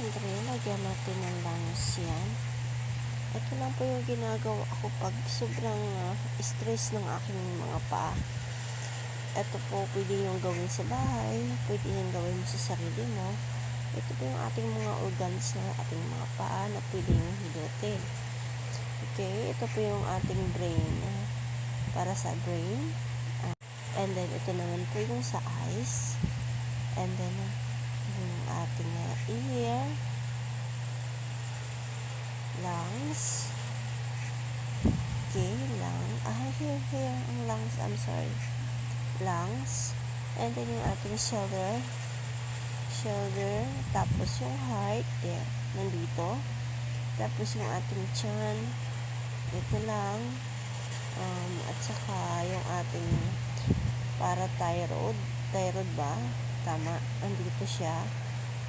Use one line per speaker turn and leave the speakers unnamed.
Siyempre, lagyan natin ng lungs yan. Ito lang po yung ginagawa ko pag sobrang ah, stress ng aking mga paa. Ito po, pwede yung gawin sa bahay, pwede yung gawin mo sa sarili mo. Ito po yung ating mga organs ng ating mga paa na pwede yung hilutin. Okay, ito po yung ating brain. ah, Para sa brain. Ah, and then, ito naman po yung sa eyes. And then, ah, yung ating ah, ear. Lungs. Okay, lung. Ah, here, here. Ang lungs, I'm sorry. Lungs. And then yung ating shoulder. Shoulder. Tapos yung heart. There. Nandito. Tapos yung ating chan. Ito lang. Um, at saka yung ating para thyroid. Thyroid ba? Tama. Nandito siya.